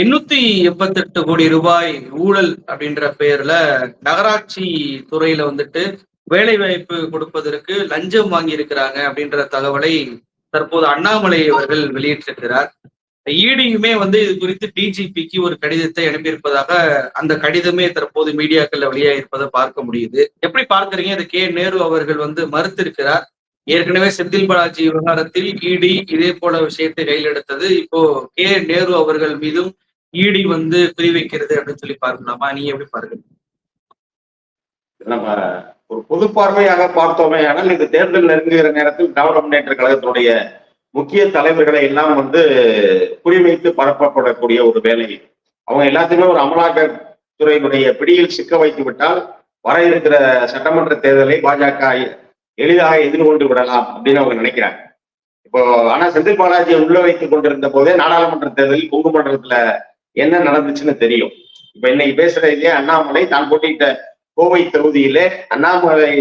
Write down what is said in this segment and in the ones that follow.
எண்ணூத்தி எண்பத்தெட்டு கோடி ரூபாய் ஊழல் அப்படின்ற பெயர்ல நகராட்சி துறையில வந்துட்டு வேலை வாய்ப்பு கொடுப்பதற்கு லஞ்சம் வாங்கி இருக்கிறாங்க அப்படின்ற தகவலை தற்போது அண்ணாமலை அவர்கள் வெளியிட்டிருக்கிறார். ஈடியுமே வந்து இது குறித்து டிஜிபிக்கு ஒரு கடிதத்தை அனுப்பியிருப்பதாக அந்த கடிதமே தற்போது மீடியாக்கள்ல வெளியாகிருப்பதை பார்க்க முடியுது. எப்படி பார்க்கறீங்க? இது கே நேரு அவர்கள் வந்து மறுத்திருக்கிறார். ஏற்கனவே செந்தில் பாலாஜி விவகாரத்தில் இடி இதே போல விஷயத்தை கையில் எடுத்தது. இப்போ கே நேரு அவர்கள் மீதும் இடி வந்து குறிவைக்கிறது அப்படின்னு சொல்லி பார்க்கலாமா? நீங்க எப்படி பாருங்க. நம்ம ஒரு பொது பார்வையாக பார்த்தோமே ஆனால் இந்த தேர்தல் நெருங்குகிற நேரத்தில் திராவிட முன்னேற்ற கழகத்தினுடைய முக்கிய தலைவர்களை எல்லாம் வந்து குறிவைத்து பரப்பப்படக்கூடிய ஒரு வேலை. அவங்க எல்லாத்தையுமே ஒரு அமலாக்கத்துறையினுடைய பிடியில் சிக்க வைத்து விட்டால் வர இருக்கிற சட்டமன்ற தேர்தலை பாஜக எளிதாக எதிர்கொண்டு விடலாம் அப்படின்னு அவங்க நினைக்கிறாங்க. இப்போ ஆனா செந்தில் பாலாஜியை உள்ள வைத்துக் கொண்டிருந்த போதே நாடாளுமன்ற தேர்தலில் கொங்கு மண்டலத்துல என்ன நடந்துச்சுன்னு தெரியும். இப்ப இன்னைக்கு பேசுறதுலயே அண்ணாமலை தான் போட்டிட்ட கோவை தொகுதியிலே அண்ணாமலை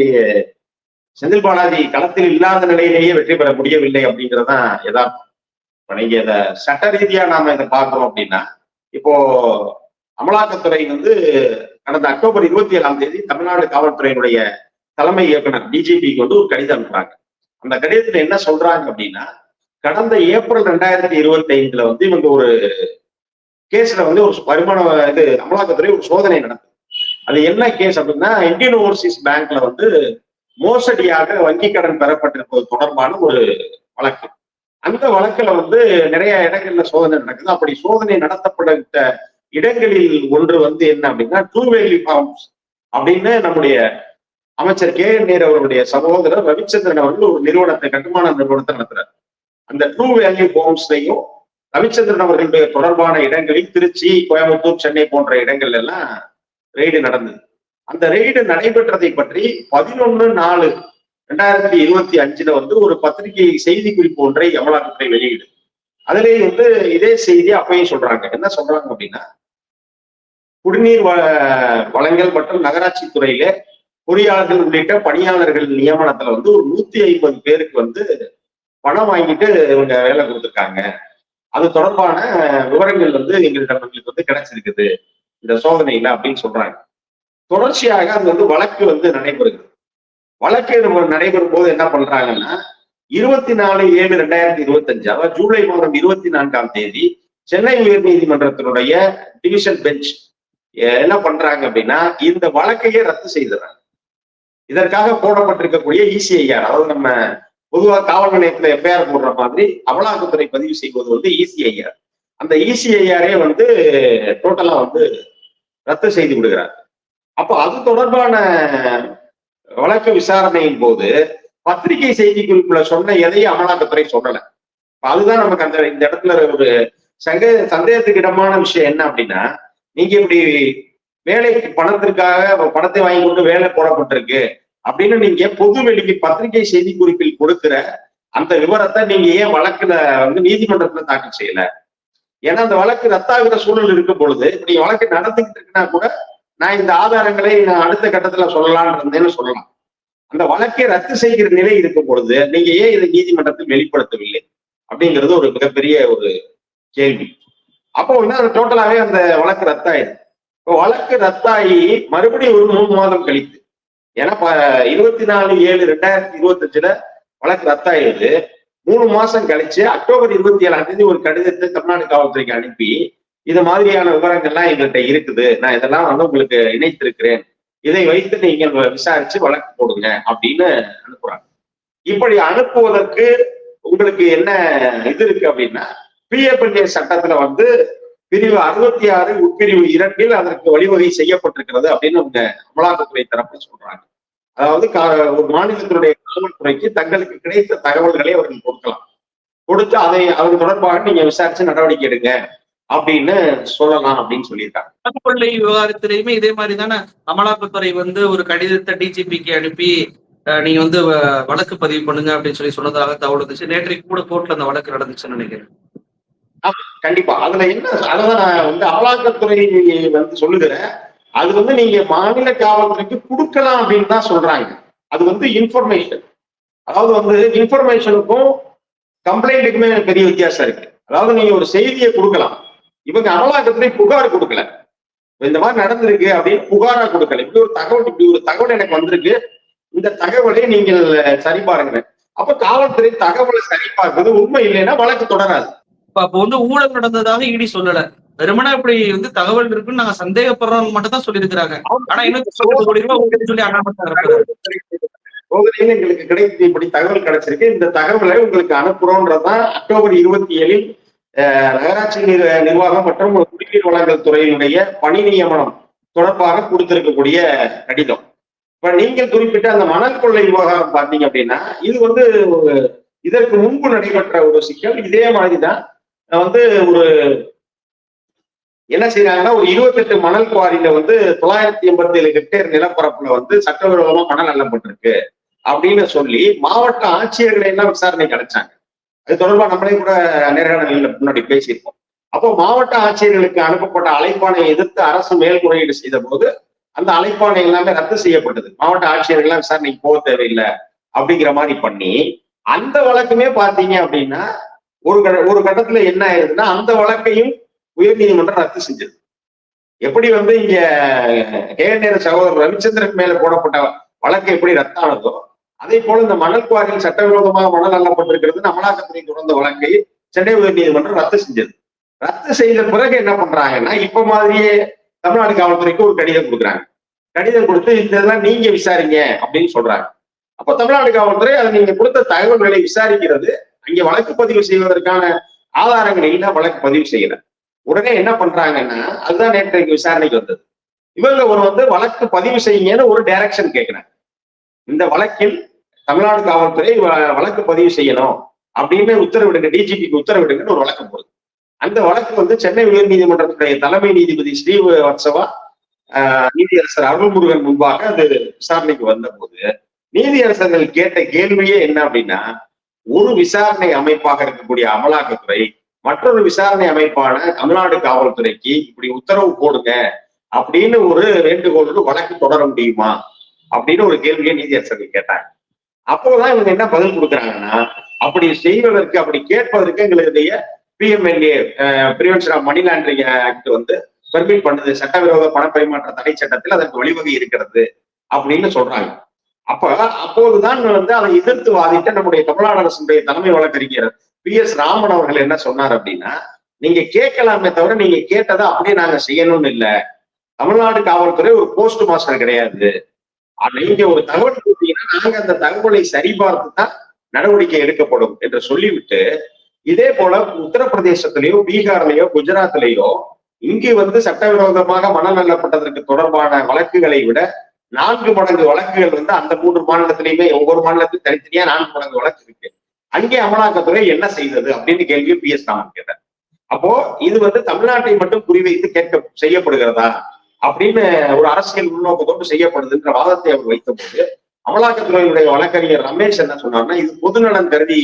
செந்தில் பாலாஜி களத்தில் இல்லாத நிலையிலேயே வெற்றி பெற முடியவில்லை அப்படிங்கறதான் யதார்த்தம். நீங்க இத சட்ட ரீதியா நாம இதை பாக்குறோம் அப்படின்னா இப்போ அமலாக்கத்துறை வந்து கடந்த அக்டோபர் இருபத்தி ஏழாம் தேதி தமிழ்நாடு காவல்துறையினுடைய தலைமை இயக்குனர் டிஜிபிக்கு வந்து ஒரு கடிதம் அனுப்புறாங்க. அந்த கடிதத்துல என்ன சொல்றாங்க அப்படின்னா கடந்த ஏப்ரல் ரெண்டாயிரத்தி இருபத்தி ஐந்துல வந்து இவங்க ஒரு கேஸ்ல வந்து ஒரு வருமான இது அமலாக்கத்துறை ஒரு சோதனை நடத்துது அது என்ன கேஸ் அப்படின்னா இந்தியன் ஓவர்சீஸ் பேங்க்ல வந்து மோசடியாக வங்கி கடன் பெறப்பட்டிருப்பது தொடர்பான ஒரு வழக்கு. அந்த வழக்குல வந்து நிறைய இடங்கள்ல சோதனை நடக்குது. அப்படி சோதனை நடத்தப்பட்ட இடங்களில் ஒன்று வந்து என்ன அப்படின்னா ட்ரூ வேலி ஃபார்ம்ஸ் அப்படின்னு நம்முடைய அமைச்சர் கே என் நேர் அவருடைய சகோதரர் ரவிச்சந்திரன் அவர்கள் ஒரு நிறுவனத்தை கட்டுமான நிறுவனத்தை நடத்துறாரு. அந்த ட்ரூ வேல்யூ ஹோம்ஸ்லையும் ரவிச்சந்திரன் அவர்களுடைய தொடர்பான இடங்களில் திருச்சி கோயம்புத்தூர் சென்னை போன்ற இடங்கள் எல்லாம் ரெய்டு நடந்தது. அந்த ரெய்டு நடைபெற்றதை பற்றி பதினொன்னு நாலு ரெண்டாயிரத்தி இருபத்தி அஞ்சுல வந்து ஒரு பத்திரிகை செய்தி குறிப்பு ஒன்றை அமலாக்கத்துறை வெளியிடு. அதிலே வந்து இதே செய்தி அப்பயும் சொல்றாங்க. என்ன சொல்றாங்க அப்படின்னா குடிநீர் வளங்கள் மற்றும் நகராட்சி துறையில பொறியாளர்கள் உள்ளிட்ட பணியாளர்கள் நியமனத்துல வந்து ஒரு நூத்தி ஐம்பது பேருக்கு வந்து பணம் வாங்கிட்டு இவங்க வேலை கொடுத்துருக்காங்க. அது தொடர்பான விவரங்கள் வந்து எங்களிடம் எங்களுக்கு வந்து கிடைச்சிருக்குது. இந்த சோதனையில அப்படின்னு சொல்றாங்க. தொடர்ச்சியாக அது வந்து வழக்கு வந்து நடைபெறுகிறது வழக்கு நடைபெறும் போது என்ன பண்றாங்கன்னா இருபத்தி நாலு ஏழு ரெண்டாயிரத்தி இருபத்தி அஞ்சு அதாவது ஜூலை மாதம் இருபத்தி நான்காம் தேதி சென்னை உயர் நீதிமன்றத்தினுடைய டிவிஷன் பெஞ்ச் என்ன பண்றாங்க அப்படின்னா இந்த வழக்கையே ரத்து செய்துறாங்க இதற்காக போடப்பட்டிருக்கக்கூடிய இசிஐஆர் அதாவது நம்ம பொதுவாக காவல் நிலையத்துல எஃப்ஐஆர் போடுற மாதிரி அமலாக்கத்துறை பதிவு செய்வது வந்து இசிஐஆர் அந்த இசிஐஆரே வந்து டோட்டலா வந்து ரத்து செய்து விடுகிறார். அப்போ அது தொடர்பான வழக்கு விசாரணையின் போது பத்திரிகை செய்தி குறிப்புல சொன்ன எதையும் அமலாக்கத்துறை சொல்லல. அதுதான் நமக்கு அந்த இந்த இடத்துல ஒரு சங்க சந்தேகத்துக்கு இடமான விஷயம் என்ன அப்படின்னா நீங்க இப்படி வேலைக்கு பணத்திற்காக பணத்தை வாங்கி கொண்டு வேலை போடப்பட்டிருக்கு. அப்படின்னு நீங்க பொது வெளிக்கு பத்திரிகை செய்தி குறிப்பில் கொடுக்கிற அந்த விவரத்தை நீங்க ஏன் வழக்குல வந்து நீதிமன்றத்துல தாக்கல் செய்யல? ஏன்னா அந்த வழக்கு ரத்தாகிற சூழல் இருக்கும் பொழுது நீங்க வழக்கு நடந்துகிட்டு இருக்குன்னா கூட நான் இந்த ஆதாரங்களை நான் அடுத்த கட்டத்துல சொல்லலாம்னு இருந்தேன்னு சொல்லலாம். அந்த வழக்கை ரத்து செய்கிற நிலை இருக்கும் பொழுது நீங்க ஏன் இதை நீதிமன்றத்தில் வெளிப்படுத்தவில்லை? அப்படிங்கிறது ஒரு மிகப்பெரிய ஒரு கேள்வி. அப்போ வந்து அது டோட்டலாவே அந்த வழக்கு ரத்தாயிடும் இப்போ வழக்கு ரத்தாகி மறுபடியும் ஒரு மூணு மாதம் கழித்து ஏன்னா இருபத்தி நாலு ஏழு ரெண்டாயிரத்தி இருபத்தி அஞ்சுல வழக்கு ரத்தாயிடுது. மூணு மாசம் கழிச்சு அக்டோபர் இருபத்தி ஏழாம் தேதி ஒரு கடிதத்தை தமிழ்நாடு காவல்துறைக்கு அனுப்பி இது மாதிரியான விவரங்கள்லாம் எங்கள்கிட்ட இருக்குது. நான் இதெல்லாம் வந்து உங்களுக்கு இணைத்திருக்கிறேன். இதை வைத்து நீங்கள் விசாரிச்சு வழக்கு போடுங்க அப்படின்னு அனுப்புறாங்க. இப்படி அனுப்புவதற்கு உங்களுக்கு என்ன இது இருக்கு அப்படின்னா பிஎஃப்என்ஏ சட்டத்துல வந்து பிரிவு அறுபத்தி ஆறு உட்பிரிவு இரண்டில் அதற்கு வழிவகை செய்யப்பட்டிருக்கிறது அப்படின்னு அவங்க அமலாக்கத்துறை தரப்பு சொல்றாங்க. அதாவது ஒரு மாநிலத்தினுடைய காவல்துறைக்கு தங்களுக்கு கிடைத்த தகவல்களை அவர்கள் கொடுக்கலாம். கொடுத்து அதை அது தொடர்பாக நீங்க விசாரிச்சு நடவடிக்கை எடுங்க அப்படின்னு சொல்லலாம் அப்படின்னு சொல்லியிருக்காங்க. கொள்ளை விவகாரத்திலையுமே இதே மாதிரி தானே அமலாக்கத்துறை வந்து ஒரு கடிதத்தை டிஜிபிக்கு அனுப்பி நீங்க வந்து வழக்கு பதிவு பண்ணுங்க அப்படின்னு சொல்லி சொன்னதாக தகவல் இருந்துச்சு நேற்றைக்கு கூட கோர்ட்ல அந்த வழக்கு நடந்துச்சுன்னு நினைக்கிறேன். கண்டிப்பா. அதுல என்ன அதான் நான் வந்து அமலாக்கத்துறை வந்து சொல்லுகிறேன். அது வந்து நீங்க மாநில காவல்துறைக்கு கொடுக்கலாம் அப்படின்னு தான் சொல்றாங்க. அது வந்து இன்ஃபர்மேஷன் அதாவது வந்து இன்ஃபர்மேஷனுக்கும் கம்ப்ளைண்ட்டுக்குமே பெரிய வித்தியாசம் இருக்கு. அதாவது நீங்க ஒரு செய்தியை கொடுக்கலாம். இவங்க அமலாக்கத்துறை புகார் கொடுக்கல. இந்த மாதிரி நடந்திருக்கு அப்படின்னு புகாரா கொடுக்கல. இப்படி ஒரு தகவல் இப்படி ஒரு தகவல் எனக்கு வந்திருக்கு. இந்த தகவலை நீங்கள் சரி பாருங்க அப்ப காவல்துறை தகவலை சரி பார்ப்பது உண்மை இல்லைன்னா வழக்கு தொடராது. அப்ப அப்போ வந்து ஊழல் நடந்ததாக இடி சொல்லல. வெறுமனா இப்படி வந்து தகவல் இருக்குன்னு நாங்க சந்தேகப்படுறோம் மட்டும் தான் சொல்லியிருக்கிறாங்க ஆனா இன்னும் கோடி ரூபாய் சொல்லி சோதனையில் எங்களுக்கு கிடைத்து இப்படி தகவல் கிடைச்சிருக்கு. இந்த தகவலை உங்களுக்கு அனுப்புறோன்றதுதான் அக்டோபர் இருபத்தி ஏழில் நகராட்சி நிர்- நிர்வாகம் மற்றும் குடிநீர் வழங்கல் துறையினுடைய பணி நியமனம் தொடர்பாக கொடுத்திருக்கக்கூடிய கடிதம். இப்ப நீங்கள் குறிப்பிட்ட அந்த மணல் கொள்ளை விவகாரம் பார்த்தீங்க அப்படின்னா இது வந்து இதற்கு முன்பு நடைபெற்ற ஒரு சிக்கல். இதே மாதிரிதான் வந்து ஒரு என்ன செய்யறாங்கன்னா ஒரு இருபத்தெட்டு மணல் குவாரியில வந்து தொள்ளாயிரத்தி எண்பத்தி ஏழு ஹெக்டேர் நிலப்பரப்புல வந்து சட்டவிரோதமா மணல் அள்ளப்பட்டிருக்கு அப்படின்னு சொல்லி மாவட்ட ஆட்சியர்களை எல்லாம் விசாரணை கிடைச்சாங்க அது தொடர்பா நம்மளே கூட நேர்காணலில் முன்னாடி பேசியிருக்கோம் அப்போ மாவட்ட ஆட்சியர்களுக்கு அனுப்பப்பட்ட அழைப்பானை எதிர்த்து அரசு மேல்முறையீடு செய்த போது அந்த அழைப்பானை எல்லாமே ரத்து செய்யப்பட்டது. மாவட்ட ஆட்சியர்கள்லாம் விசாரணைக்கு போக தேவையில்லை அப்படிங்கிற மாதிரி பண்ணி அந்த வழக்குமே பாத்தீங்க அப்படின்னா ஒரு ஒரு கட்டத்துல என்ன ஆயிருதுன்னா அந்த வழக்கையும் உயர்நீதிமன்றம் ரத்து செஞ்சது. எப்படி வந்து இங்க கேஎன்ஏர் சகோதரர் ரவிச்சந்திரன் மேல போடப்பட்ட வழக்கு எப்படி ரத்தானதோ அதே போல இந்த மணல் குவாரியில் சட்டவிரோதமாக மணல் அள்ளப்பட்டிருக்கிறது அமலாக்கத்துறை தொடர்ந்த வழக்கை சென்னை உயர்நீதிமன்றம் ரத்து செஞ்சது. ரத்து செய்த பிறகு என்ன பண்றாங்கன்னா இப்ப மாதிரியே தமிழ்நாடு காவல்துறைக்கு ஒரு கடிதம் கொடுக்குறாங்க. கடிதம் கொடுத்து இந்த இதெல்லாம் நீங்க விசாரிங்க அப்படின்னு சொல்றாங்க. அப்ப தமிழ்நாடு காவல்துறை அதை நீங்க கொடுத்த தகவல்களை விசாரிக்கிறது அங்கே வழக்கு பதிவு செய்வதற்கான ஆதாரங்கள் இல்ல வழக்கு பதிவு செய்யல. உடனே என்ன பண்றாங்கன்னா அதுதான் நேற்றைக்கு விசாரணைக்கு வந்தது. இவங்க ஒரு வந்து வழக்கு பதிவு செய்யுங்கன்னு ஒரு டைரக்ஷன் கேட்கிறாங்க இந்த வழக்கில் தமிழ்நாடு காவல்துறை வ- வழக்கு பதிவு செய்யணும் அப்படின்னு உத்தரவிடுங்க டிஜிபிக்கு உத்தரவிடுங்கன்னு ஒரு வழக்கு போகுது அந்த வழக்கு வந்து சென்னை உயர்நீதிமன்றத்துடைய தலைமை நீதிபதி ஸ்ரீவத்சவா ஆஹ், நீதியரசர் அருள்முருகன் முன்பாக அது விசாரணைக்கு வந்தபோது நீதியரசர்கள் கேட்ட கேள்வியே என்ன அப்படின்னா ஒரு விசாரணை அமைப்பாக இருக்கக்கூடிய அமலாக்கத்துறை மற்றொரு விசாரணை அமைப்பான தமிழ்நாடு காவல்துறைக்கு இப்படி உத்தரவு போடுங்க அப்படின்னு ஒரு வேண்டுகோளோடு வழக்கு தொடர முடியுமா அப்படின்னு ஒரு கேள்வியை நீதியரசர்கள் கேட்டாங்க. அப்போதான் இவங்க என்ன பதில் கொடுக்குறாங்கன்னா அப்படி செய்வதற்கு அப்படி கேட்பதற்கு எங்களுடைய PMLA prevention of money laundering act வந்து பெர்மிட் பண்ணுது. சட்டவிரோத பணப்பரிமாற்ற தடை சட்டத்தில் அதற்கு வழிவகை இருக்கிறது அப்படின்னு சொல்றாங்க. அப்ப அப்போதுதான் வந்து அதை எதிர்த்து வாதிட்ட நம்முடைய தமிழ்நாடு அரசுடைய தலைமை வழக்கறிஞர் பி எஸ் ராமன் அவர்கள் என்ன சொன்னார் அப்படின்னா நீங்க கேட்கலாமே தவிர நீங்க கேட்டதை அப்படியே நாங்க செய்யணும்னு இல்லை. தமிழ்நாடு காவல்துறை ஒரு போஸ்ட் மாஸ்டர் கிடையாது. ஆனா, நீங்க ஒரு தகவல் கொடுத்தீங்கன்னா நாங்க அந்த தகவலை சரிபார்த்து தான் நடவடிக்கை எடுக்கப்படும் என்று சொல்லிவிட்டு இதே போல உத்தரப்பிரதேசத்திலேயோ பீகார்லயோ குஜராத்லயோ இங்கு வந்து சட்டவிரோதமாக மணல் நல்லப்பட்டதற்கு தொடர்பான வழக்குகளை விட நான்கு மடங்கு வழக்குகள் வந்து அந்த மூன்று மாநிலத்திலையுமே ஒவ்வொரு மாநிலத்திலும் தனித்தனியா நான்கு மடங்கு வழக்கு இருக்கு. அங்கே அமலாக்கத்துறை என்ன செய்தது அப்படின்னு கேள்வி பி எஸ் ராமன் கேட்டார். அப்போ இது வந்து தமிழ்நாட்டை மட்டும் குறிவைத்து கேட்க செய்யப்படுகிறதா அப்படின்னு ஒரு அரசியல் உள்நோக்கத்தோடு செய்யப்படுதுன்ற வாதத்தை அவர் வைத்தபோது அமலாக்கத்துறையினுடைய வழக்கறிஞர் ரமேஷ் என்ன சொன்னார்னா இது பொதுநலன் கருதி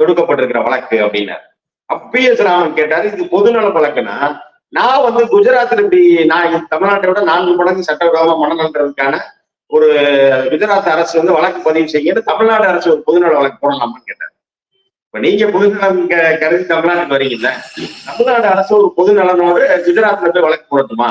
தொடுக்கப்பட்டிருக்கிற வழக்கு அப்படின்னார். அப்ப பி எஸ் ராமன் கேட்டாரு இது பொதுநல வழக்குனா நான் வந்து குஜராத்ல இப்படி நான் தமிழ்நாட்டை விட நான்கு மடங்கு சட்டவிரோதமா மனநலன்றதுக்கான ஒரு குஜராத் அரசு வந்து வழக்கு பதிவு செய்யுன்னு தமிழ்நாடு அரசு ஒரு பொதுநல வழக்கு போடலாமான்னு கேட்டார். இப்ப நீங்க பொதுநலம் கருதி தமிழ்நாட்டுக்கு வரீங்கல்ல தமிழ்நாடு அரசு ஒரு பொதுநலனோடு குஜராத்ல போய் வழக்கு போடட்டுமா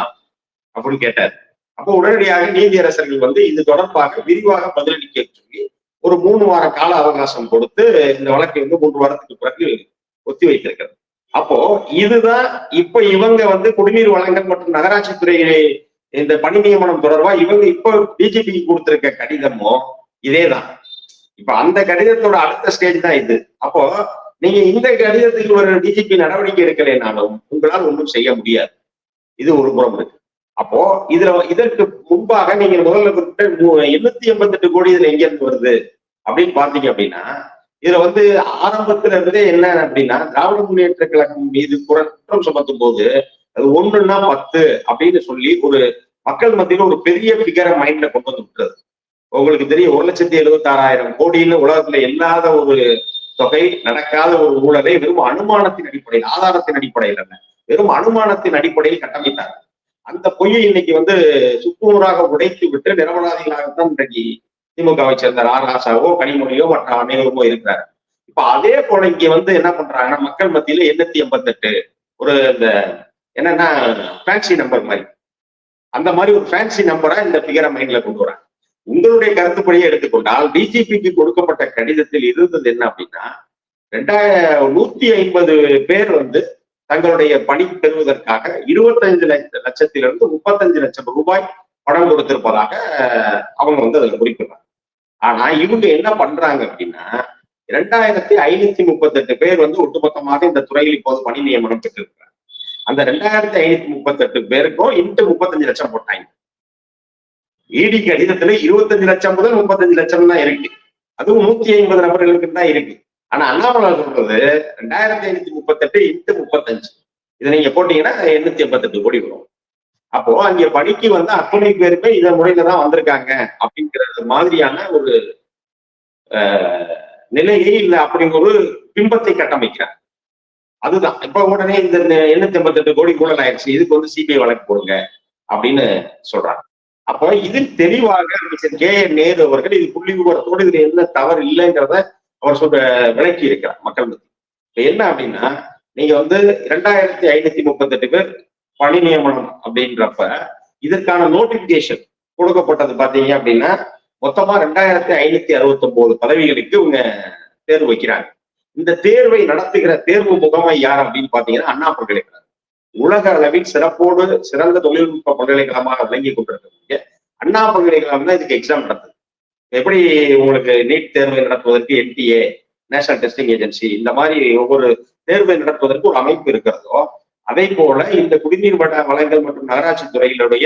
அப்படின்னு கேட்டார். அப்போ உடனடியாக நீதியரசர்கள் வந்து இது தொடர்பாக விரிவாக பதிலளிக்க சொல்லி ஒரு மூணு வார கால அவகாசம் கொடுத்து இந்த வழக்கை வந்து மூன்று வாரத்துக்கு பிறகு ஒத்தி வைத்திருக்கிறது அப்போ இதுதான் இப்ப இவங்க வந்து குடிநீர் வழங்கல் மற்றும் நகராட்சி துறையிலே இந்த பணி நியமனம் தொடர்பா இவங்க இப்போ பிஜேபிக்கு கொடுத்திருக்க கடிதமோ இதேதான். இப்ப அந்த கடிதத்தோட அடுத்த ஸ்டேஜ் தான் இது. அப்போ நீங்க இந்த கடிதத்துக்கு ஒரு டிஜிபி நடவடிக்கை எடுக்கலைனாலும் உங்களால் ஒன்றும் செய்ய முடியாது. இது ஒரு புறம் இருக்கு அப்போ இதுல இதற்கு முன்பாக நீங்க முதல்ல குறிப்பிட்ட எண்ணூத்தி எண்பத்தி எட்டு கோடி இதுல எங்க இருந்து வருது? அப்படின்னு பாத்தீங்க அப்படின்னா இதுல வந்து ஆரம்பத்துல இருந்தே என்ன அப்படின்னா திராவிட முன்னேற்ற கழகம் மீது குற்றம் சுமத்தும் போது அது ஒண்ணுன்னா பத்து அப்படின்னு சொல்லி ஒரு மக்கள் மத்தியில ஒரு பெரிய பிகரை மைண்ட்ல கொண்டு வந்து விட்டுறது. உங்களுக்கு தெரியும் ஒரு லட்சத்தி எழுபத்தி ஆறாயிரம் கோடின்னு உலகத்துல இல்லாத ஒரு தொகை நடக்காத ஒரு ஊழலை வெறும் அனுமானத்தின் அடிப்படையில் ஆதாரத்தின் அடிப்படையில் அல்ல வெறும் அனுமானத்தின் அடிப்படையில் கட்டமைத்தாங்க. அந்த பொய்யை இன்னைக்கு வந்து சுக்குநூறாக உடைத்து விட்டு நிரபராதிகளாகத்தான் இன்றைக்கு திமுகவை சேர்ந்த ராராசாவோ கனிமொழியோ மற்ற அனைவருமோ இருக்கிறார். இப்ப அதே போல இங்க வந்து என்ன பண்றாங்கன்னா மக்கள் மத்தியில எண்ணூத்தி எண்பத்தெட்டு ஒரு இந்த என்னன்னா ஃபேன்சி நம்பர் மாதிரி. அந்த மாதிரி ஒரு ஃபேன்சி நம்பரா இந்த பிகர மைண்ட்ல கொண்டு வராங்க. உங்களுடைய கருத்துப்படியே எடுத்துக்கொண்டால் டிஜிபிக்கு கொடுக்கப்பட்ட கடிதத்தில் இருந்தது என்ன அப்படின்னா ரெண்டாயிரம் நூத்தி ஐம்பது பேர் வந்து தங்களுடைய பணி பெறுவதற்காக இருபத்தஞ்சு லட்ச லட்சத்திலிருந்து முப்பத்தஞ்சு லட்சம் ரூபாய் பணம் கொடுத்திருப்பதாக அவங்க வந்து அதில் குறிப்பிடுறாங்க. ஆனா இவங்க என்ன பண்றாங்க அப்படின்னா இரண்டாயிரத்தி ஐநூத்தி முப்பத்தெட்டு பேர் வந்து ஒட்டுமொத்தமாக இந்த துறையில் இப்போது பணி நியமனம் பெற்றிருக்கிறாங்க. அந்த ரெண்டாயிரத்தி ஐநூத்தி முப்பத்தெட்டு பேருக்கும் இன்ட்டு முப்பத்தஞ்சு லட்சம் போட்டாங்க. இடி கடிதத்துல இருபத்தஞ்சு லட்சம் முதல் முப்பத்தஞ்சு லட்சம் தான் இருக்கு. அதுவும் நூத்தி ஐம்பது நபர்களுக்கு தான் இருக்கு. ஆனா அண்ணாமலை சொல்றது ரெண்டாயிரத்தி ஐநூத்தி முப்பத்தெட்டு இன்ட்டு முப்பத்தஞ்சு. இதை நீங்க போட்டீங்கன்னா எண்ணூத்தி எண்பத்தெட்டு கோடி வரும். அப்போ அங்க பணிக்கு வந்து அத்தனை பேருமே இதன் முறையில தான் வந்திருக்காங்க அப்படிங்கிற மாதிரியான ஒரு நிலையே இல்லை அப்படிங்கிற ஒரு பிம்பத்தை கட்டமைக்கிறார். அதுதான். இப்ப உடனே இந்த எண்ணூத்தி எண்பத்தெட்டு கோடி கூட ஆயிடுச்சு. இதுக்கு வந்து சிபிஐ வழக்கு போடுங்க அப்படின்னு சொல்றாங்க. அப்போ இதில் தெளிவாக அமைச்சர் கே என் நேரு அவர்கள் இது புள்ளி விவரத்தோடு இதுல என்ன தவறு இல்லைங்கிறத அவர் சொல்ற விளக்கி இருக்கிறார் மக்கள் மத்தியில். இப்ப என்ன அப்படின்னா நீங்க வந்து இரண்டாயிரத்தி ஐநூத்தி முப்பத்தெட்டு பேர் பணி நியமனம் அப்படின்றப்ப இதற்கான நோட்டிபிகேஷன் கொடுக்கப்பட்டது பாத்தீங்க அப்படின்னா மொத்தமா ரெண்டாயிரத்தி ஐநூத்தி அறுபத்தி ஒன்பது பதவிகளுக்கு இவங்க தேர்வு வைக்கிறாங்க. இந்த தேர்வை நடத்துகிற தேர்வு முகமை யார் அப்படின்னு பாத்தீங்கன்னா அண்ணா பல்கலைக்கழகம். உலக அளவில் சிறப்போடு சிறந்த தொழில்நுட்ப பல்கலைக்கழகமாக விளங்கி கொண்டிருக்கக்கூடிய அண்ணா பல்கலைக்கழகம் தான் இதுக்கு எக்ஸாம் நடத்துது. எப்படி உங்களுக்கு நீட் தேர்வை நடத்துவதற்கு என்டிஏ நேஷனல் டெஸ்டிங் ஏஜென்சி இந்த மாதிரி ஒவ்வொரு தேர்வை நடத்துவதற்கு ஒரு அமைப்பு இருக்கிறதோ அதே போல இந்த குடிநீர் வட வளங்கள் மற்றும் நகராட்சி துறையினுடைய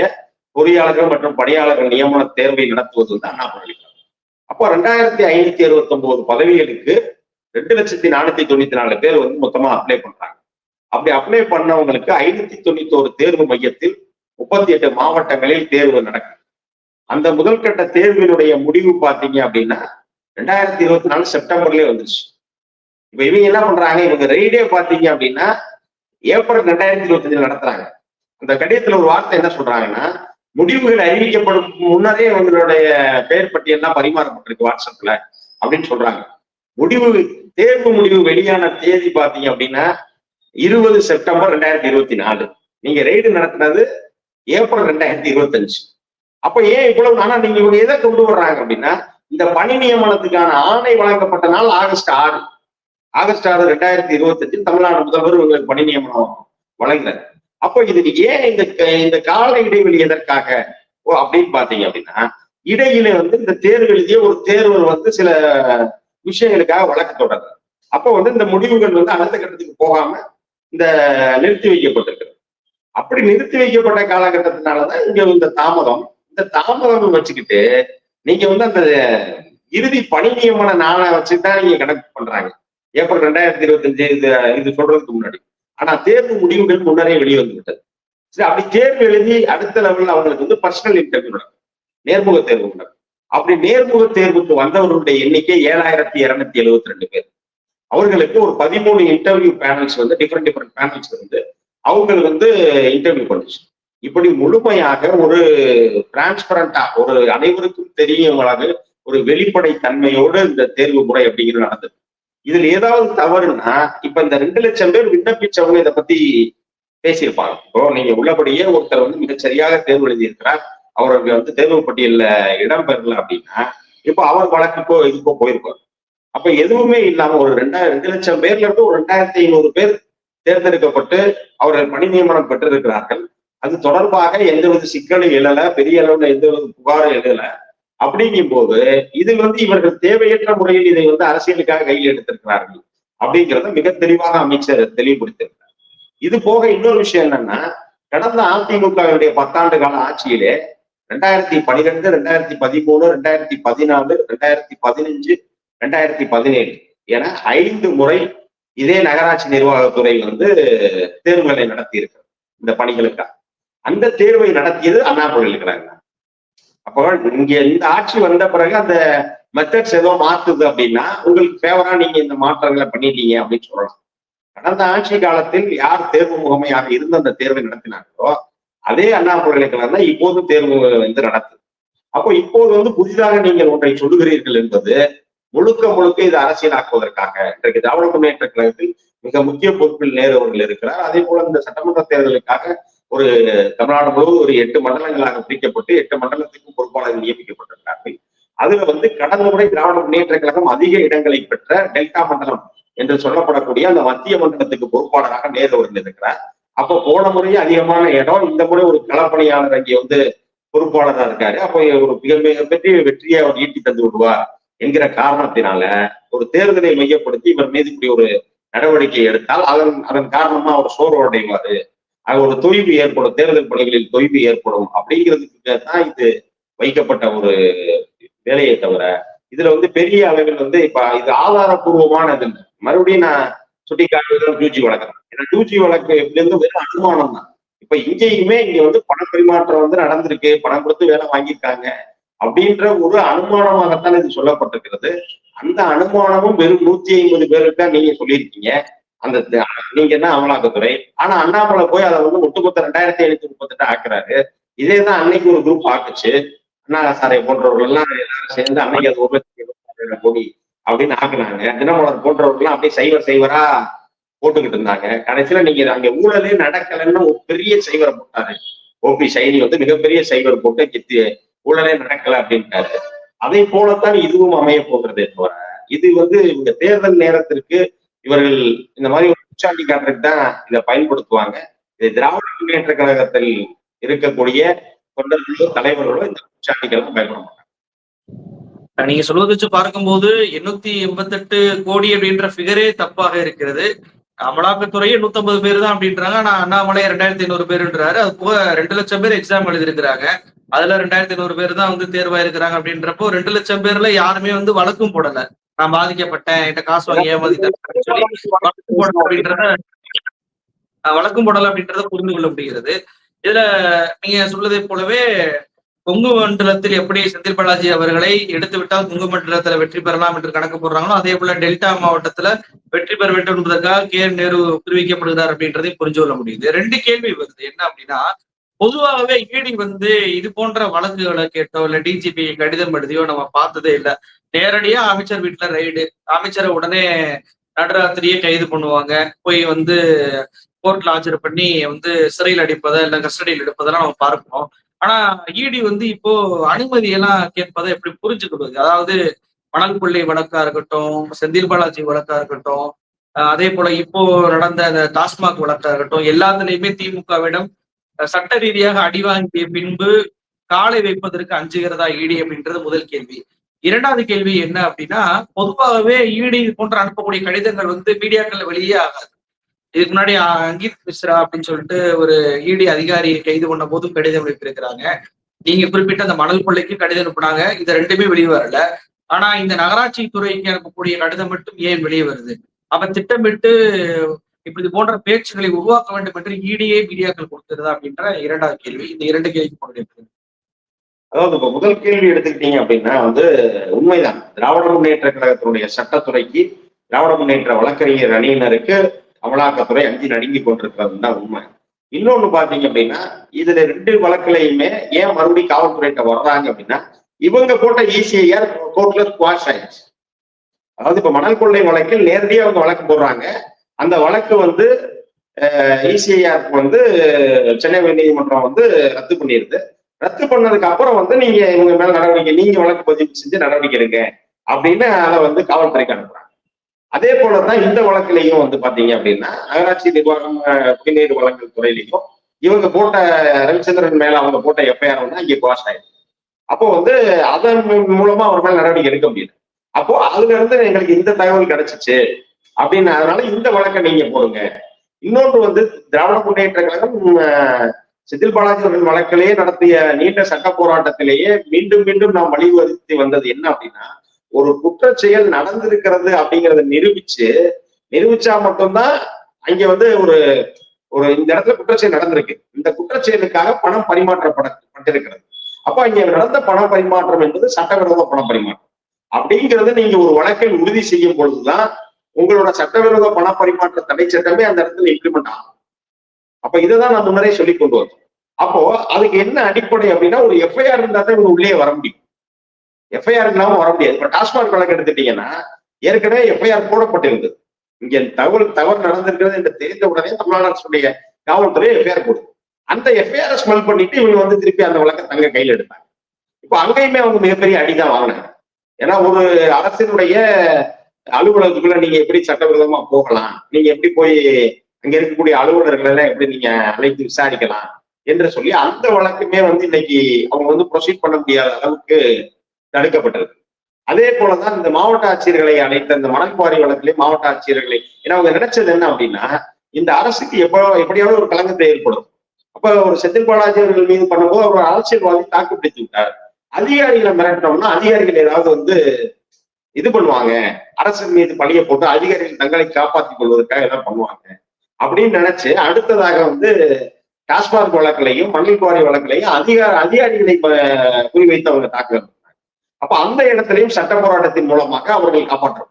பொறியாளர்கள் மற்றும் பணியாளர்கள் நியமன தேர்வை நடத்துவது வந்து அண்ணா பல்கலைக்கழகம். அப்போ ரெண்டாயிரத்தி ஐநூத்தி அறுபத்தி ஒன்பது பதவிகளுக்கு ரெண்டு லட்சத்தி நானூத்தி தொண்ணூத்தி நாலு பேர் வந்து மொத்தமா அப்ளை பண்றாங்க. அப்படி அப்ளை பண்ணவங்களுக்கு ஐநூத்தி தொண்ணூத்தி ஒரு தேர்வு மையத்தில் முப்பத்தி எட்டு மாவட்டங்களில் தேர்வு நடக்கும் அந்த முதல் கட்ட தேர்வினுடைய முடிவு பார்த்தீங்க அப்படின்னா ரெண்டாயிரத்தி இருபத்தி நாலு செப்டம்பர்லயே வந்துருச்சு. இப்ப இவங்க என்ன பண்றாங்க? இவங்க ரெய்டே பாத்தீங்க அப்படின்னா ஏப்ரல் ரெண்டாயிரத்தி இருபத்தஞ்சுல நடத்துறாங்க. அந்த கடிதத்துல ஒரு வார்த்தை என்ன சொல்றாங்கன்னா முடிவுகள் அறிவிக்கப்படும் முன்னரே இவங்களுடைய பெயர் பட்டியல்லாம் பரிமாறப்பட்டிருக்கு வாட்ஸ்அப்ல அப்படின்னு சொல்றாங்க. முடிவு தேர்வு முடிவு வெளியான தேதி பாத்தீங்க அப்படின்னா இருபது செப்டம்பர் ரெண்டாயிரத்தி இருபத்தி நாலு. நீங்க ரெய்டு நடத்தினது ஏப்ரல் ரெண்டாயிரத்தி இருபத்தஞ்சு. அப்ப ஏன் இவ்வளவு ஆனா நீங்க இவங்க எதை கொண்டு வர்றாங்க அப்படின்னா இந்த பணி நியமனத்துக்கான ஆணை வழங்கப்பட்ட நாள் ஆகஸ்ட் ஆறு. ஆகஸ்ட் ஆறு ரெண்டாயிரத்தி இருபத்தஞ்சில் தமிழ்நாடு முதல்வர் உங்களுக்கு பணி நியமனம் வழங்கினார். அப்போ இது ஏன் இந்த இந்த கால இடைவெளி எதற்காக? ஓ அப்படின்னு பாத்தீங்க அப்படின்னா இடையில வந்து இந்த தேர்வு எழுதிய ஒரு தேர்வர் வந்து சில விஷயங்களுக்காக வழக்கு தொடர்றார் அப்போ வந்து இந்த முடிவுகள் வந்து அடுத்த கட்டத்துக்கு போகாம இந்த நிறுத்தி வைக்கப்பட்டிருக்கிறது அப்படி நிறுத்தி வைக்கப்பட்ட காலகட்டத்தினாலதான் இங்க இந்த தாமதம். இந்த தாமதம் வச்சுக்கிட்டு நீங்க வந்து அந்த இறுதி பணி நியமன நாளை வச்சுதான் நீங்க கணக்கு பண்றாங்க. ஏப்ரல் ரெண்டாயிரத்தி இருபத்தஞ்சு இது இது சொல்றதுக்கு முன்னாடி. ஆனா தேர்வு முடிவுகள் முன்னரே வெளியே வந்து விட்டது. சரி அப்படி தேர்வு எழுதி அடுத்த லெவலில் அவங்களுக்கு வந்து பர்சனல் இன்டர்வியூ நடக்கும். நேர்முக தேர்வு நடக்கும். அப்படி நேர்முக தேர்வுக்கு வந்தவர்களுடைய எண்ணிக்கை ஏழாயிரத்தி இருநூத்தி எழுபத்தி ரெண்டு பேர். அவர்களுக்கு ஒரு பதிமூணு இன்டர்வியூ பேனல்ஸ் வந்து டிஃப்ரெண்ட் டிஃப்ரெண்ட் பேனல்ஸ் வந்து அவங்க வந்து இன்டர்வியூ பண்ணுச்சு. இப்படி முழுமையாக ஒரு டிரான்ஸ்பரண்டா ஒரு அனைவருக்கும் தெரியுமாக ஒரு வெளிப்படை தன்மையோடு இந்த தேர்வு முறை அப்படிங்கிறது நடந்தது. இதுல ஏதாவது தவறுனா இப்ப இந்த ரெண்டு லட்சம் பேர் விண்ணப்பிச்சவங்க இதை பத்தி பேசியிருப்பாங்க. இப்போ நீங்க உள்ளபடியே ஒருத்தர் வந்து மிக சரியாக தேர்வு எழுதியிருக்கிறார். அவருக்கு வந்து தேர்வு பட்டியல்ல இடம் பெறல அப்படின்னா இப்போ அவர் வழக்குக்கோ இதுக்கோ போயிருப்பார். அப்ப எதுவுமே இல்லாம ஒரு ரெண்டாயிரம் ரெண்டு லட்சம் பேர்ல இருந்து ஒரு ரெண்டாயிரத்தி ஐநூறு பேர் தேர்ந்தெடுக்கப்பட்டு அவர்கள் பணி நியமனம் பெற்றிருக்கிறார்கள். அது தொடர்பாக எந்தவித சிக்கலும் எழல பெரிய அளவுல எந்தவித புகாரும் எழல. அப்படிங்கும் போது இது வந்து இவர்கள் தேவையற்ற முறையில் இதை வந்து அரசியலுக்காக கையில் எடுத்திருக்கிறார்கள் அப்படிங்கிறத மிக தெளிவாக அமைச்சர் தெளிவுபடுத்திருக்கிறார் இது போக இன்னொரு விஷயம் என்னன்னா கடந்த அதிமுகவினுடைய பத்தாண்டு கால ஆட்சியிலே ரெண்டாயிரத்தி பனிரெண்டு ரெண்டாயிரத்தி பதிமூணு ரெண்டாயிரத்தி பதினாலு ரெண்டாயிரத்தி பதினஞ்சு ரெண்டாயிரத்தி பதினேழு. என ஐந்து முறை இதே நகராட்சி நிர்வாகத்துறை வந்து தேர்வுகளை நடத்தி இருக்கிறது இந்த பணிகளுக்காக. அந்த தேர்வை நடத்தியது அண்ணா பல்கலைக்கழகம் அப்போ இங்க இந்த ஆட்சி வந்த பிறகு அந்த மெத்தட்ஸ் ஏதோ மாத்துது அப்படின்னா உங்களுக்கு ஃபேவரா நீங்க இந்த மாற்றங்களை பண்ணிட்டீங்க அப்படின்னு சொல்லலாம். கடந்த ஆட்சி காலத்தில் யார் தேர்வு முகமையாக இருந்து அந்த தேர்வை நடத்தினாங்களோ அதே அண்ணா பல்கலைக்கழகம் தான் இப்போது தேர்வு வந்து நடத்துது. அப்போ இப்போது வந்து புதிதாக நீங்கள் ஒன்றை சொல்லுகிறீர்கள் என்பது முழுக்க முழுக்க இது அரசியலாக்குவதற்காக இன்றைக்கு திராவிட முன்னேற்ற கழகத்தில் மிக முக்கிய பொறுப்பில் நேரு அவர்கள் இருக்கிறார். அதே போல இந்த சட்டமன்ற தேர்தலுக்காக ஒரு தமிழ்நாடு முழுவதும் ஒரு எட்டு மண்டலங்களாக பிரிக்கப்பட்டு எட்டு மண்டலத்துக்கும் பொறுப்பாளர்கள் நியமிக்கப்பட்டிருக்கிறார்கள். அதுல வந்து கடந்த முறை திராவிட முன்னேற்ற கழகம் அதிக இடங்களை பெற்ற டெல்டா மண்டலம் என்று சொல்லப்படக்கூடிய அந்த மத்திய மண்டலத்துக்கு பொறுப்பாளராக நேரு அவர்கள் இருக்கிறார். அப்போ போன முறையே அதிகமான இடம் இந்த முறை ஒரு களப்பணியாளர் அங்கே வந்து பொறுப்பாளராக இருக்காரு. அப்போ ஒரு மிக மிகப்பெரிய வெற்றியை அவர் ஈட்டி தந்து விடுவார். என்கிற காரணத்தினால ஒரு தேர்தலை மையப்படுத்தி இவர் மீது இப்படி ஒரு நடவடிக்கை எடுத்தால் அதன் அதன் காரணமா அவர் சோர்வடைவாரு அது ஒரு தொய்வு ஏற்படும் தேர்தல் பணிகளில் தொய்வு ஏற்படும் அப்படிங்கிறதுக்கு தான் இது வைக்கப்பட்ட ஒரு வேலையை தவிர இதுல வந்து பெரிய அளவில் வந்து இப்ப இது ஆதாரபூர்வமானது மறுபடியும் நான் சுட்டி காட்டுறது டூஜி வழக்கு ஏன்னா டூஜி வழக்கு இருந்து வெறும் அனுமானம் தான் இப்ப இங்கேயுமே இங்க வந்து பண பரிமாற்றம் வந்து நடந்திருக்கு பணம் கொடுத்து வேலை வாங்கியிருக்காங்க. அப்படின்ற ஒரு அனுமானமாகத்தான் இது சொல்லப்பட்டிருக்கிறது. அந்த அனுமானமும் வெறும் நூத்தி ஐம்பது பேருக்கு நீங்க சொல்லியிருக்கீங்க. அந்த நீங்க என்ன அமலாக்கத்துறை? ஆனா அண்ணாமலை போய் அதை வந்து ஒட்டுமொத்த ரெண்டாயிரத்தி எழுநூத்தி முப்பத்தெட்டு ஆக்குறாரு. இதே தான் அன்னைக்கு ஒரு குரூப் ஆக்குச்சு. அண்ணா சாரை போன்றவர்கள் எல்லாம் எல்லாரும் சேர்ந்து அன்னைக்கு அது ஒரு கோடி அப்படின்னு ஆக்குனாங்க. தினமலர் போன்றவர்கள்லாம் அப்படியே சைவர் சைவரா போட்டுக்கிட்டு இருந்தாங்க. கடைசியில நீங்க அங்க ஊழலே நடக்கலைன்னு ஒரு பெரிய சைவரை போட்டாரு. ஓபி சைனி வந்து மிகப்பெரிய சைபர் போட்டு கித்து ஊழலே நடக்கல அப்படின்ட்டாரு. அதை போலத்தான் இதுவும் அமைய போகிறதே தவிர இது வந்து இந்த தேர்தல் நேரத்திற்கு இவர்கள் இந்த மாதிரி ஒரு குச்சாண்டி காட்டுறதுக்கு தான் இதை பயன்படுத்துவாங்க. இது திராவிட முன்னேற்ற கழகத்தில் இருக்கக்கூடிய தொண்டர்களோ தலைவர்களோ இந்த உச்சாண்டிகள் பயன்பட மாட்டாங்க. நீங்க சொல்வதை வச்சு பார்க்கும்போது எண்ணூத்தி எண்பத்தி எட்டு கோடி அப்படின்ற ஃபிகரே தப்பாக இருக்கிறது. அமலாக்கத்துறையே நூத்தம்பது பேர் தான் அப்படின்றாங்க. ஆனா அண்ணாமலை ரெண்டாயிரத்தி ஐநூறு பேருன்றாரு. அது போக ரெண்டு லட்சம் பேர் எக்ஸாம் எழுதிருக்கிறாங்க அதுல ரெண்டாயிரத்தி ஐநூறு பேர் தான் வந்து தேர்வாயிருக்கிறாங்க அப்படின்றப்போ ரெண்டு லட்சம் பேர்ல யாருமே வந்து வழக்கும் போடல. நான் பாதிக்கப்பட்டேன் என்கிட்ட காசு வாங்கி ஏமாதிட்டேன் சொல்லி வழக்கும் போடல அப்படின்றத வழக்கும் போடல அப்படின்றத புரிந்து கொள்ள முடிகிறது. இதுல நீங்க சொல்வதை போலவே கொங்கு மண்டலத்தில் எப்படி செந்தில் பாலாஜி அவர்களை எடுத்து விட்டால் கொங்கு மண்டலத்துல வெற்றி பெறலாம் என்று கணக்கு போடுறாங்களோ அதே போல டெல்டா மாவட்டத்துல வெற்றி பெற வேண்டும் என்பதற்காக கே நேரு தெரிவிக்கப்படுகிறார் அப்படின்றதையும் புரிஞ்சு கொள்ள முடியுது. ரெண்டு கேள்வி வருது. என்ன அப்படின்னா பொதுவாகவே ஈடி வந்து இது போன்ற வழக்குகளை கேட்டோ இல்ல டிஜிபி கடிதம் எழுதியோ நம்ம பார்த்ததே இல்லை. நேரடியா அமைச்சர் வீட்டுல ரைடு அமைச்சரை உடனே நடுராத்திரியே கைது பண்ணுவாங்க. போய் வந்து கோர்ட்ல ஆஜர் பண்ணி வந்து சிறையில் அடிப்பதை இல்ல கஸ்டடியில் எடுப்பதெல்லாம் நம்ம பார்க்கணும். ஆனா இடி வந்து இப்போ அனுமதி எல்லாம் கேட்பதை எப்படி புரிஞ்சுக்கிறது? அதாவது மணல் கொள்ளை வழக்கா இருக்கட்டும் செந்தில் பாலாஜி வழக்கா இருக்கட்டும் அதே போல இப்போ நடந்த அந்த டாஸ்மாக் வழக்கா இருக்கட்டும் எல்லாத்துலயுமே திமுகவிடம் சட்ட ரீதியாக அடி வாங்கிய பின்பு காலை வைப்பதற்கு அஞ்சுகிறதா ஈடி அப்படின்றது முதல் கேள்வி. இரண்டாவது கேள்வி என்ன அப்படின்னா பொதுவாகவே ஈடி போன்ற அனுப்பக்கூடிய கடிதங்கள் வந்து மீடியாக்கள் வெளியே ஆகாது. இதுக்கு முன்னாடி அங்கித் மிஸ்ரா அப்படின்னு சொல்லிட்டு ஒரு இடி அதிகாரி கைது பண்ண போதும் கடிதம் அனுப்பியிருக்கிறாங்க. நீங்க குறிப்பிட்ட அந்த மணல் கொள்ளைக்கு கடிதம் அனுப்புனாங்க. இது ரெண்டுமே வெளியே வரல. ஆனா இந்த நகராட்சி துறைக்கு அனுப்பக்கூடிய கடிதம் மட்டும் ஏன் வெளியே வருது? அப்ப திட்டமிட்டு இப்படி போன்ற பேச்சுகளை உருவாக்க வேண்டும் என்று இடியே மீடியாக்கள் கொடுத்துருதா அப்படின்ற இரண்டாவது கேள்வி. இந்த இரண்டு கேள்விக்கு போடுறது அதாவது இப்ப முதல் கேள்வி எடுத்துக்கிட்டீங்க அப்படின்னா வந்து உண்மைதான். திராவிட முன்னேற்ற கழகத்தினுடைய சட்டத்துறைக்கு திராவிட முன்னேற்ற வழக்கறிஞர் அணியினருக்கு அமலாக்கத்துறை அஞ்சு நடுங்கி கொண்டிருக்கிறது தான் உண்மை. இன்னொன்னு பாத்தீங்க அப்படின்னா இதுல ரெண்டு வழக்குலையுமே ஏன் மறுபடியும் காவல்துறையிட்ட வர்றாங்க அப்படின்னா இவங்க போட்ட இசிஐஆர் கோர்ட்ல ஸ்குவாஷ் ஆயிடுச்சு. அதாவது இப்ப மணல் கொள்ளை வழக்கில் நேரடியாக அவங்க வழக்கு போடுறாங்க. அந்த வழக்கு வந்து இசிஐஆர் வந்து சென்னை உயர்நீதிமன்றம் வந்து ரத்து பண்ணிடுது. ரத்து பண்ணதுக்கு அப்புறம் வந்து நீங்க இவங்க மேல நடவடிக்கை நீங்க வழக்கு பதிவு செஞ்சு நடவடிக்கை எடுங்க அப்படின்னு அதை வந்து காவல்துறைக்கு அனுப்புறாங்க. அதே போலதான் இந்த வழக்கிலையும் வந்து பாத்தீங்க அப்படின்னா நகராட்சி நிர்வாகம் குடிநீர் வழங்கல் துறையிலையும் இவங்க போட்ட ரவிச்சந்திரன் மேல அவங்க போட்ட எஃப்ஐஆர் வந்து அங்கே பாஸ் ஆயிடுச்சு. அப்போ வந்து அதன் மூலமா அவர் மேல நடவடிக்கை எடுக்க முடியல. அப்போ அதுல இருந்து எங்களுக்கு இந்த தகவல் கிடைச்சிச்சு அப்படின்னு அதனால இந்த வழக்கை நீங்க போடுங்க. இன்னொன்று வந்து திராவிட முன்னேற்ற கழகம் செந்தில் பாலாஜி அவர்கள் வழக்கிலேயே நடத்திய நீண்ட சட்ட போராட்டத்திலேயே மீண்டும் மீண்டும் நாம் வலியுறுத்தி வந்தது என்ன அப்படின்னா ஒரு குற்ற செயல் நடந்திருக்கிறது அப்படிங்கிறத நிரூபிச்சு நிரூபிச்சா மட்டும்தான் அங்க வந்து ஒரு ஒரு இந்த இடத்துல குற்றச்செயல் நடந்திருக்கு. இந்த குற்றச்செயலுக்காக பணம் பரிமாற்றப்பட்டிருக்கிறது அப்ப இங்க நடந்த பண பரிமாற்றம் என்பது சட்டவிரோத பண பரிமாற்றம். அப்படிங்கிறது நீங்க ஒரு வழக்கை உறுதி செய்யும் பொழுதுதான் உங்களோட சட்டவிரோத பண பரிமாற்ற தடை சட்டமே அந்த இடத்துல இம்ப்ளிமெண்ட் ஆகும். அப்ப இதைதான் நான் முன்னரே சொல்லி கொண்டு வந்தோம் அப்போ அதுக்கு என்ன அடிப்படை அப்படின்னா ஒரு எஃப்ஐஆர் இருந்தா தான் இவங்க உள்ளே வர முடியும். எஃப்ஐஆர் இல்லாம வர முடியாது. இப்ப டாஸ்மாக் வழக்கு எடுத்துட்டீங்கன்னா ஏற்கனவே எஃப்ஐஆர் போடப்பட்டிருந்தது இங்க தகவல் தவறு நடந்திருக்கிறது என்று தெரிந்த உடனே தமிழ்நாடு அரசுடைய காவல்துறை எஃப்ஐஆர் போடுது. அந்த எஃப்ஐஆர் ஸ்மெல் பண்ணிட்டு இவங்க வந்து திருப்பி அந்த வழக்கை தங்க கையில் எடுத்தாங்க. இப்போ அங்கேயுமே அவங்க மிகப்பெரிய அடிதான் வாங்கினாங்க. ஏன்னா ஒரு அரசினுடைய அலுவலகத்துக்குள்ள நீங்க எப்படி சட்டவிரோதமா போகலாம் நீங்க எப்படி போய் அங்க இருக்கக்கூடிய அலுவலர்கள் எல்லாம் எப்படி நீங்க அழைத்து விசாரிக்கலாம் என்று சொல்லி அந்த வழக்குமே வந்து இன்னைக்கு அவங்க வந்து ப்ரொசீட் பண்ண முடியாத அளவுக்கு தடுக்கப்பட்டது. அதே போலதான் இந்த மாவட்ட ஆட்சியர்களை அழைத்த இந்த மணல்குவாரி வழக்கிலே மாவட்ட ஆட்சியர்களை ஏன்னா அவங்க நினைச்சது என்ன அப்படின்னா இந்த அரசுக்கு எப்போ எப்படியாவது ஒரு களங்கத்தை ஏற்படும். அப்ப ஒரு செந்தில் பாலாஜி அவர்கள் மீது பண்ணும்போது அவர் அரசியல்வாதி தாக்குப்பிடித்து விட்டார். அதிகாரிகளை மிரட்டினோம்னா அதிகாரிகள் ஏதாவது வந்து இது பண்ணுவாங்க அரசு மீது பழிய போட்டு அதிகாரிகள் தங்களை காப்பாற்றிக் கொள்வதற்காக ஏதாவது பண்ணுவாங்க. அப்படின்னு நினைச்சு அடுத்ததாக வந்து டாஸ்மாக் வழக்கிலையும் மண்ணில் குவாரி வழக்கிலையும் அதிகார அதிகாரிகளை குறிவைத்து அவங்க தாக்குதல். அப்ப அந்த இடத்திலையும் சட்ட போராட்டத்தின் மூலமாக அவர்கள் காப்பாற்றப்பட்டார்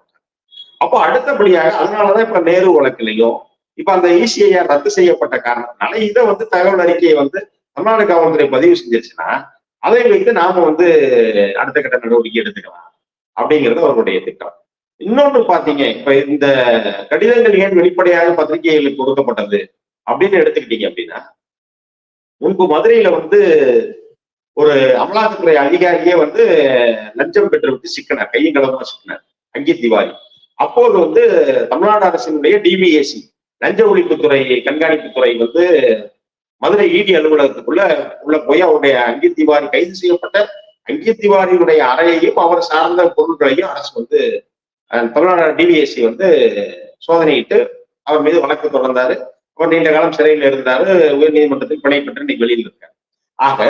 அப்போ அடுத்தபடியாக அதனாலதான் இப்ப நேரு வழக்கிலையும் இப்ப அந்த இசிஐஆர் ரத்து செய்யப்பட்ட காரணத்தினால இதை வந்து தகவல் அறிக்கையை வந்து தமிழ்நாடு காவல்துறை பதிவு செஞ்சிருச்சுன்னா அதை வைத்து நாம வந்து அடுத்த கட்ட நடவடிக்கை எடுத்துக்கலாம் அப்படிங்கிறது அவர்களுடைய திட்டம். இன்னொன்று பாத்தீங்க இப்ப இந்த கடிதங்கள் ஏன் வெளிப்படையாக பத்திரிகைகளுக்கு கொடுக்கப்பட்டது அப்படின்னு எடுத்துக்கிட்டீங்க அப்படின்னா முன்பு மதுரையில வந்து ஒரு அமலாக்கத்துறை அதிகாரியே வந்து லஞ்சம் பெற்றுவிட்டு சிக்கினார் கையும் களவுமா சிக்கனர் அங்கி திவாரி. அப்போது வந்து தமிழ்நாடு அரசினுடைய டிபிஎஸ்சி லஞ்ச ஒழிப்புத்துறை கண்காணிப்புத்துறை வந்து மதுரை இடி அலுவலகத்துக்குள்ள உள்ள போய் அவருடைய அங்கி திவாரி கைது செய்யப்பட்ட அங்கி திவாரியுடைய அறையையும் அவர் சார்ந்த பொருட்களையும் அரசு வந்து தமிழ்நாடு டிபிஎஸ்சி வந்து சோதனையிட்டு அவர் மீது வழக்கு தொடர்ந்தாரு. அவர் நீண்ட காலம் சிறையில் இருந்தாரு. உயர் நீதிமன்றத்தில் பிணை பெற்று இன்னைக்கு வெளியில் இருக்காரு. ஆக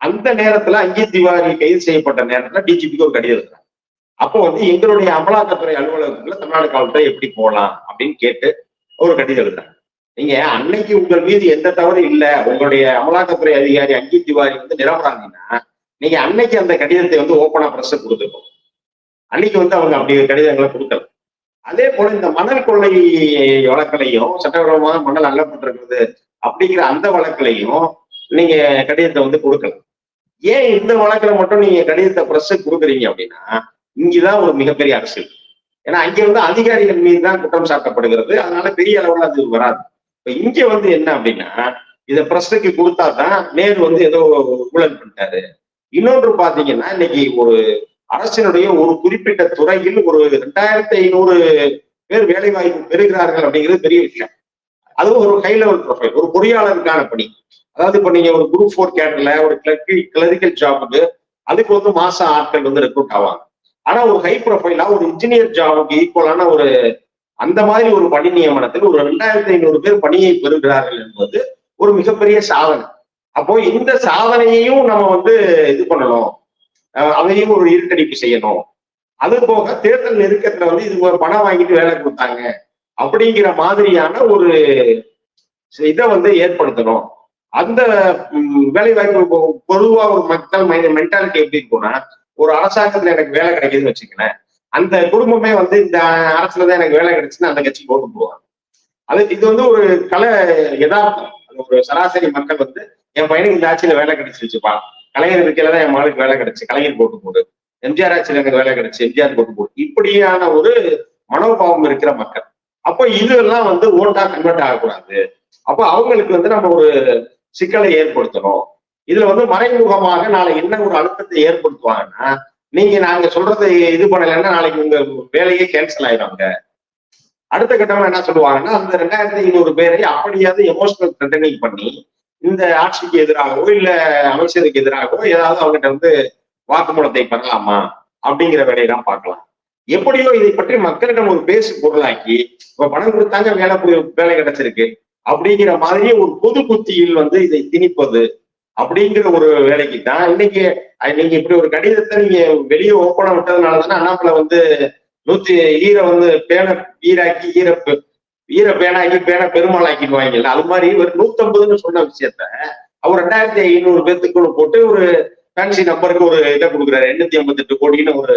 அந்த நேரத்துல அங்கி திவாரி கைது செய்யப்பட்ட நேரத்துல டிஜிபிக்கு ஒரு கடிதம் இருக்காங்க அப்போ வந்து எங்களுடைய அமலாக்கத்துறை அலுவலகத்துல தமிழ்நாடு காவல்துறை எப்படி போகலாம் அப்படின்னு கேட்டு ஒரு கடிதம் எழுதுறாங்க. நீங்க அன்னைக்கு உங்கள் மீது எந்த தவறு இல்லை உங்களுடைய அமலாக்கத்துறை அதிகாரி அங்கி திவாரி வந்து நிரம்புறாங்கன்னா நீங்க அன்னைக்கு அந்த கடிதத்தை வந்து ஓப்பனா பிரஸ் கொடுத்துருக்கோம் அன்னைக்கு வந்து அவங்க அப்படி கடிதங்களை கொடுக்கல. அதே போல இந்த மணல் கொள்ளை வழக்கிலையும் சட்டவிரோதமாக மணல் அள்ளப்பட்டிருக்கிறது அப்படிங்கிற அந்த வழக்கிலையும் நீங்க கடிதத்தை வந்து கொடுக்கல. ஏன் இந்த வழக்குல மட்டும் நீங்க கடிதத்தை பிரஸ் கொடுக்குறீங்க அப்படின்னா இங்கதான் ஒரு மிகப்பெரிய அரசியல். ஏன்னா அங்க வந்து அதிகாரிகள் மீது தான் குற்றம் சாட்டப்படுகிறது. அதனால பெரிய அளவுல அது வராது. இப்ப இங்க வந்து என்ன அப்படின்னா இத பிரஸ்னுக்கு கொடுத்தா தான் நேரு வந்து ஏதோ ஊழல் பண்ணிட்டாரு. இன்னொன்று பாத்தீங்கன்னா இன்னைக்கு ஒரு அரசினுடைய ஒரு குறிப்பிட்ட துறையில் ஒரு ரெண்டாயிரத்தி ஐநூறு பேர் வேலை வாய்ப்பு பெறுகிறார்கள் அப்படிங்கிறது பெரிய விஷயம். அதுவும் ஒரு ஹை லெவல் ப்ரொஃபைல் ஒரு பொறியாளருக்கான பணி. அதாவது இப்ப நீங்க ஒரு குரூப் ஃபோர் கேட்டர்ல ஒரு கிளர்க்கு கிளரிக்கல் ஜாபுக்கு அதுக்கு வந்து மாசம் ஆட்கள் வந்து ரெக்ரூட் ஆவாங்க. ஆனா ஒரு ஹை ப்ரொஃபைலா ஒரு இன்ஜினியர் ஜாபுக்கு ஈக்குவலான ஒரு அந்த மாதிரி ஒரு பணி நியமனத்தில் ஒரு ரெண்டாயிரத்தி ஐநூறு பேர் பணியை பெறுகிறார்கள் என்பது ஒரு மிகப்பெரிய சாதனை. அப்போ இந்த சாதனையையும் நம்ம வந்து இது பண்ணணும். அதையும் ஒரு இருட்டடிப்பு செய்யணும். அது போக தேர்தல் நெருக்கத்துல வந்து இது ஒரு பணம் வாங்கிட்டு வேலை கொடுத்தாங்க. அப்படிங்கிற மாதிரியான ஒரு இதை வந்து ஏற்படுத்தணும். அந்த வேலை வாய்ப்பு பொதுவா ஒரு மக்கள் மென்டாலிட்டி எப்படி இருக்கும்னா ஒரு அரசாங்கத்துல எனக்கு வேலை கிடைக்குதுன்னு வச்சுக்கல அந்த குடும்பமே வந்து இந்த அரசுல தான் எனக்கு வேலை கிடைச்சுன்னு அந்த கட்சிக்கு ஓட்டு போவாங்க அது இது வந்து ஒரு கலை யதார்த்தம். ஒரு சராசரி மக்கள் வந்து என் பையனுக்கு இந்த ஆட்சியில வேலை கிடைச்சிருச்சுப்பா கலைஞர் இருக்கையில தான் என் மகளுக்கு வேலை கிடைச்சு. கலைஞர் போட்டு போடு. எம்ஜிஆர் ஆட்சியில எனக்கு வேலை கிடைச்சு. எம்ஜிஆர் போட்டு போடு. இப்படியான ஒரு மனோபாவம் இருக்கிற மக்கள். அப்போ இதெல்லாம் வந்து ஓட்டா கன்வெர்ட் ஆகக்கூடாது. அப்போ அவங்களுக்கு வந்து நம்ம ஒரு சிக்கலை ஏற்படுத்தணும். இதுல வந்து மறைமுகமாக நாளை என்ன ஒரு அழுத்தத்தை ஏற்படுத்துவாங்கன்னா நீங்க நாங்க சொல்றதை இது பண்ணலைன்னா நாளைக்கு உங்க வேலையே கேன்சல் ஆயிடுவாங்க. அடுத்த கட்டமா என்ன சொல்லுவாங்கன்னா அந்த ரெண்டாயிரத்தி ஐநூறு பேரை அப்படியாவது எமோஷனல் த்ரெட்டனிங் பண்ணி இந்த ஆட்சிக்கு எதிராகவோ இல்ல அமைச்சருக்கு எதிராகவோ ஏதாவது அவங்ககிட்ட வந்து வாக்குமூலத்தை பண்ணலாமா அப்படிங்கிற வேலையெல்லாம் பார்க்கலாம். எப்படியோ இதை பற்றி மக்களிடம் ஒரு பேசு பொருளாக்கி இப்ப பணம் கொடுத்தாங்க வேலை வேலை கிடைச்சிருக்கு. அப்படிங்கிற மாதிரி ஒரு பொது புத்தியில் வந்து இதை திணிப்பது அப்படிங்கிற ஒரு வேலைக்கு. தான் இன்னைக்கு நீங்க இப்படி ஒரு கடிதத்தை நீங்க வெளியே ஓப்பனா விட்டதுனால தானே அண்ணாமலை வந்து நூத்தி ஈர வந்து பேனை ஈராக்கி ஈர ஈர பேனாக்கி பேனை பெருமாள் ஆக்கிடுவாங்கல்ல அது மாதிரி ஒரு நூத்தம்பதுன்னு சொன்ன விஷயத்த அவர் ரெண்டாயிரத்தி ஐநூறு பேத்துக்குள்ள போட்டு ஒரு ஃபேன்சி நம்பருக்கு ஒரு இதை கொடுக்குறாரு. எண்ணூத்தி ஐம்பத்தி எட்டு கோடின்னு ஒரு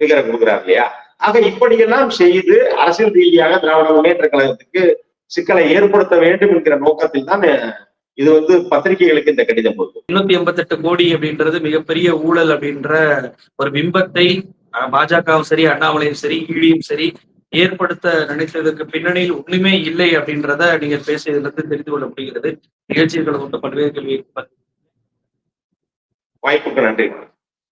ஃபிகரை கொடுக்குறாரு இல்லையா? ஆக இப்படியெல்லாம் செய்து அரசியல் ரீதியாக திராவிட முன்னேற்ற கழகத்துக்கு சிக்கலை ஏற்படுத்த வேண்டும் என்கிற நோக்கத்தில் தான் இது வந்து பத்திரிகைகளுக்கு இந்த கடிதம் போகுது எண்ணூத்தி எண்பத்தெட்டு கோடி அப்படின்றது மிகப்பெரிய ஊழல் அப்படின்ற ஒரு பிம்பத்தை பாஜகவும் சரி அண்ணாமலையும் சரி ஈடியும் சரி ஏற்படுத்த நினைத்ததற்கு பின்னணியில் ஒண்ணுமே இல்லை அப்படின்றத நீங்க பேசியதிலிருந்து தெரிந்து கொள்ள முடிகிறது. நிகழ்ச்சிகளை கொண்ட பல்வேறு கேள்வி வாய்ப்புக்கு நன்றி.